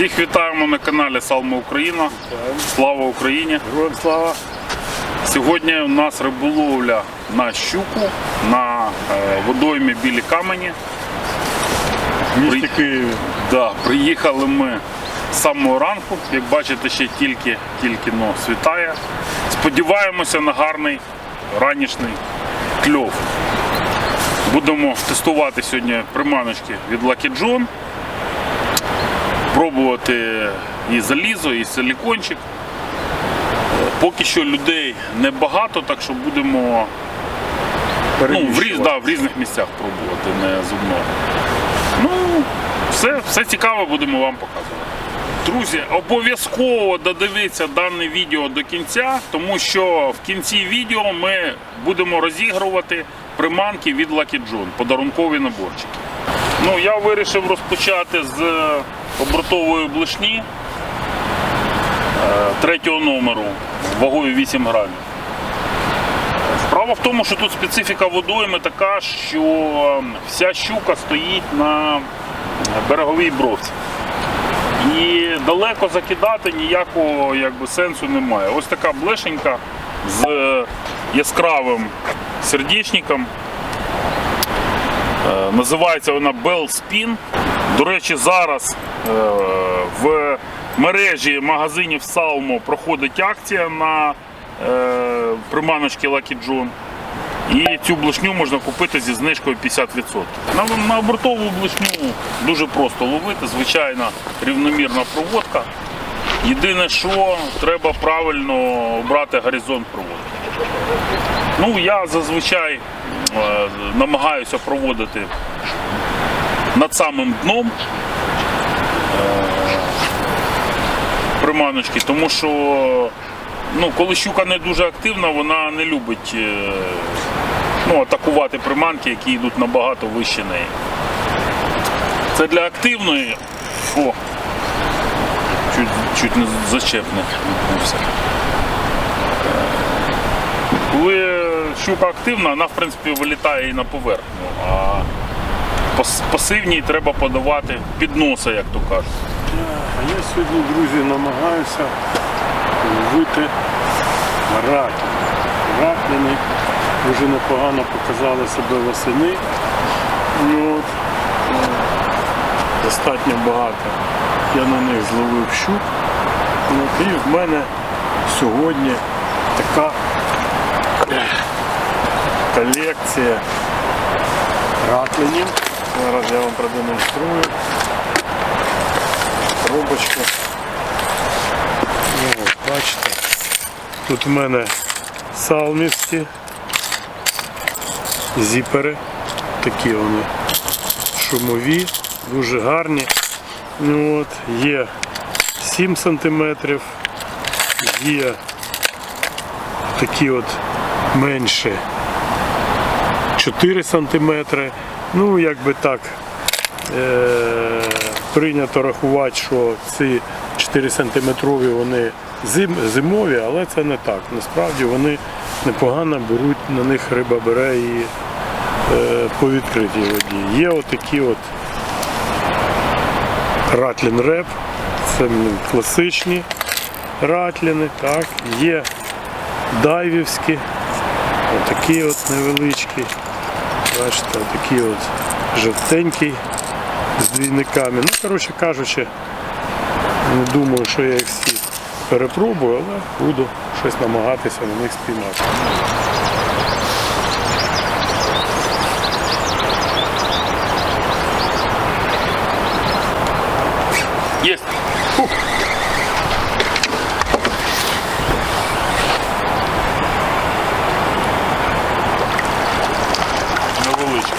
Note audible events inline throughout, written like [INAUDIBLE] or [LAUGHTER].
Всіх вітаємо на каналі Салма Україна. Слава Україні! Героям слава. Сьогодні у нас риболовля на щуку на е, водоймі білі камені. При- Києві. Да, приїхали ми з самого ранку. Як бачите, ще тільки, тільки ну, світає. Сподіваємося на гарний ранішній кльов. Будемо тестувати сьогодні приманочки від Lucky John. Пробувати і залізо, і силікончик. Поки що людей небагато, так що будемо ну, в, різ, да, в різних місцях пробувати, не з одного. Ну, все, все цікаве будемо вам показувати. Друзі, обов'язково додивіться дане відео до кінця, тому що в кінці відео ми будемо розігрувати приманки від Lucky John, подарункові наборчики. Ну, я вирішив розпочати з обертової блишні е, третього номеру вагою 8 грамів. Справа в тому, що тут специфіка водойми така, що вся щука стоїть на береговій бровці. І далеко закидати ніякого якби, сенсу немає. Ось така блешенька з яскравим сердечником. Е, Називається вона Bell Spin. До речі, зараз е, в мережі магазинів Salmo проходить акція на е, приманочки Lucky John. І цю блишню можна купити зі знижкою 50%. На, на обертову блишню дуже просто ловити, звичайна рівномірна проводка. Єдине, що треба правильно обрати горизонт проводки. Ну, я зазвичай е, намагаюся проводити над самим дном е, приманочки, тому що ну, коли щука не дуже активна, вона не любить е, ну, атакувати приманки, які йдуть набагато вище неї. Це для активної. О, чуть, чуть не зачепне. Коли щука активна, вона в принципі вилітає і на поверхню, а пасивній треба подавати під носа, як то кажуть. Я сьогодні, друзі, намагаюся ловити раки. Раклини дуже непогано показали себе восени. І от, е, достатньо багато. Я на них зловив щук. І в мене сьогодні така колекція раклинів. Зараз я вам продемонструю коробочку. Ну, бачите, тут в мене салмівські зіпери. Такі вони шумові, дуже гарні. Ну, от, є 7 см, є такі от менші 4 см. Ну, якби так, е, прийнято рахувати, що ці 4 сантиметрові вони зим, зимові, але це не так. Насправді вони непогано беруть, на них риба бере і е, по відкритій воді. Є отакі от ратлін реп, це класичні ратліни, так, є дайвівські, отакі от невеличкі. Бачите, такий от жовтенький з двійниками. Ну, коротше кажучи, не думаю, що я їх всі перепробую, але буду щось намагатися на них спіймати. Є. Невеличка.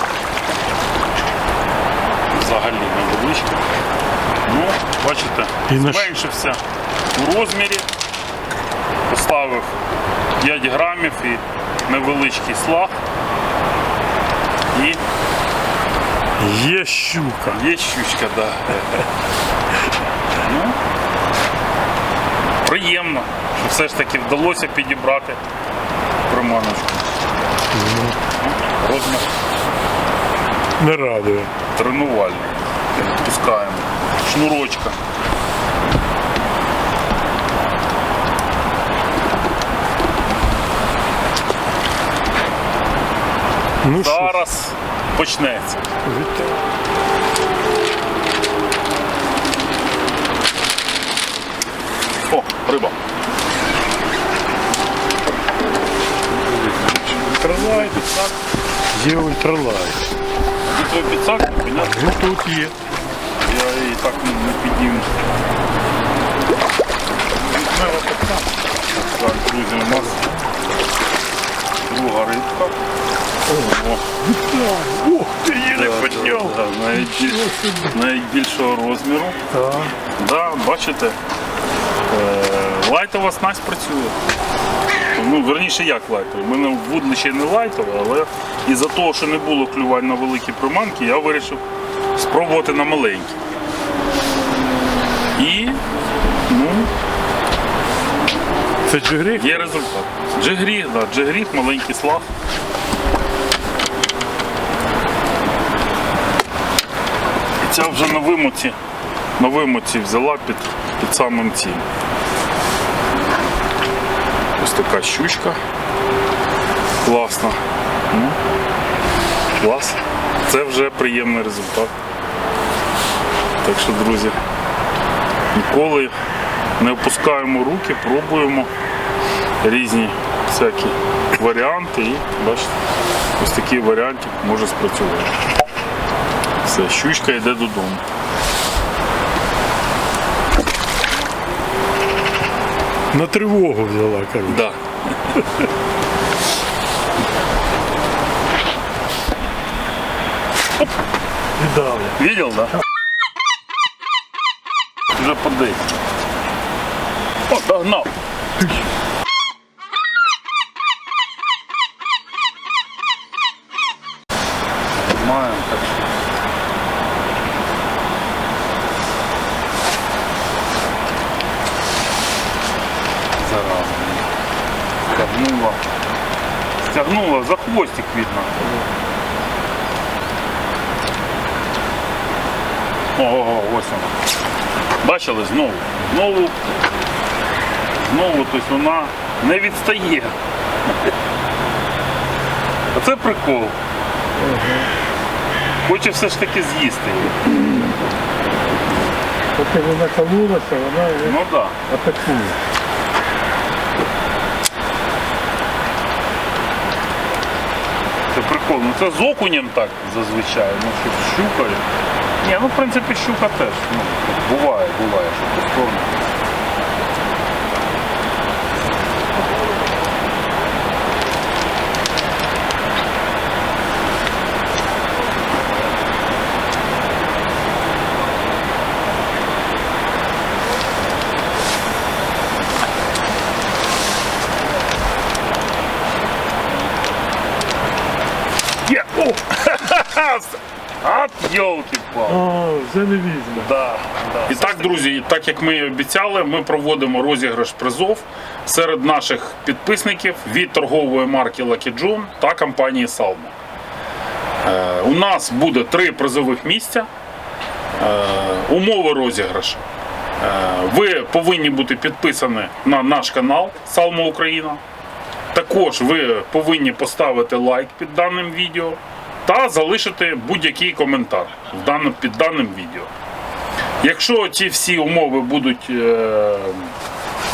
Взагалі невеличка. Ну, бачите, зменшився у розмірі. Поставив 5 грамів і невеличкий слаг. І Є щука. Є щучка, да. ну, приємно, що все ж таки вдалося підібрати приманочку. Ну, Розмір Не радує. тренувальний. Відпускаємо шнурочка. Ну, Зараз почнеться. О, риба. Ультралайт, так. Є ультралайт. Тут твій підсак, непонятно. Ну тут є. Я її так не, підніму. Так, друзі, у нас друга рибка. Ух ти, їде підняв. да, да, навіть, більш, навіть більшого розміру. Так. Да, бачите, е, лайтова снасть працює. Ну, верніше, як лайтова. У мене вудлище не лайтове, але із-за того, що не було клювань на великі приманки, я вирішив спробувати на маленькі. І ну, Це джигрик? є результат. Джигріг, да, джигріг, маленький слав. І ця вже на вимоці, на вимоці взяла під, під самим цим. Ось така щучка. Класна. Ну, клас. Це вже приємний результат. Так що, друзі, ніколи не опускаємо руки, пробуємо різні всякі варіанти і бачите, ось такий варіантик може спрацювати. Все, щучка йде додому. На тривогу взяла, коротше. Да. Видел, да? Уже поддай. О. Зараза. Стягнула. За хвостик видно. Ого, ось вона. Бачили знову. Знову. Знову, тобто вона не відстає. [LAUGHS] Оце прикол. Хоче все ж таки з'їсти її. Поки вона кололася, вона Ну так. Да. атакує. Це прикол. Ну це з окунем так зазвичай. Ну що з щукою. Ні, ну в принципі щука теж. Ну, буває, буває, що по Є! О! Ха-ха-ха! От йолки-палки. О, вже не візьме. Да, да. І так, друзі, так як ми і обіцяли, ми проводимо розіграш призов серед наших підписників від торгової марки Lucky John та компанії Salmo. Е, у нас буде три призових місця. Е, умови розіграшу. Е, ви повинні бути підписані на наш канал Salmo Україна. Також ви повинні поставити лайк під даним відео та залишити будь-який коментар в даним- під даним відео. Якщо ці всі умови будуть е,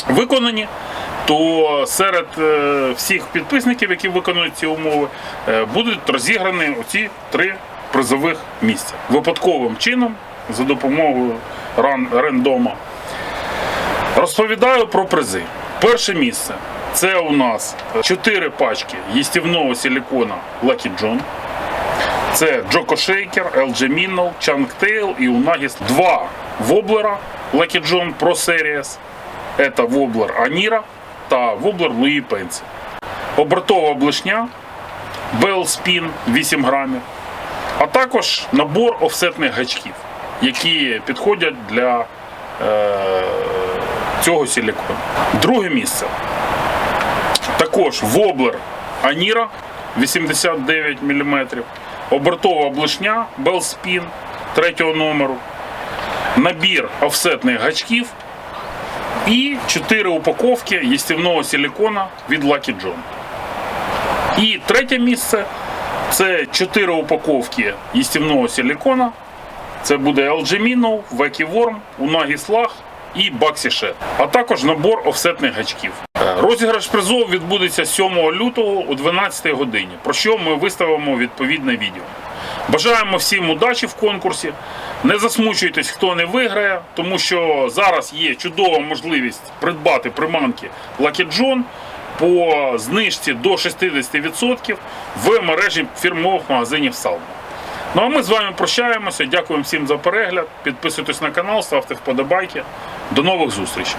виконані, то серед е, всіх підписників, які виконують ці умови, е, будуть розіграні оці три призових місця. Випадковим чином, за допомогою ран, рандома. Розповідаю про призи. Перше місце це у нас 4 пачки їстівного силікона Lucky John. Це Джоко Шейкер, LG Minnow, Changtail і Unagis. Два воблера Lucky John Pro Series. Це воблер Аніра та воблер Луї Пенсі. Обертова блешня Bell Spin 8 грамів. А також набор офсетних гачків, які підходять для е, цього силікону. Друге місце. Також воблер Аніра 89 мм, обертова блешня Белспін третього номеру, набір офсетних гачків і 4 упаковки їстівного силікона від Lucky John. І третє місце Це 4 упаковки їстівного силікона. Це буде LG Minnow, Wacky Worm, Unagi Slag і Baxi Shed. А також набор офсетних гачків. Е, Розіграш призов відбудеться 7 лютого о 12 годині, про що ми виставимо відповідне відео. Бажаємо всім удачі в конкурсі. Не засмучуйтесь, хто не виграє, тому що зараз є чудова можливість придбати приманки Lucky John по знижці до 60% в мережі фірмових магазинів Salmo. Ну а ми з вами прощаємося. Дякуємо всім за перегляд. Підписуйтесь на канал, ставте вподобайки. До нових зустрічей.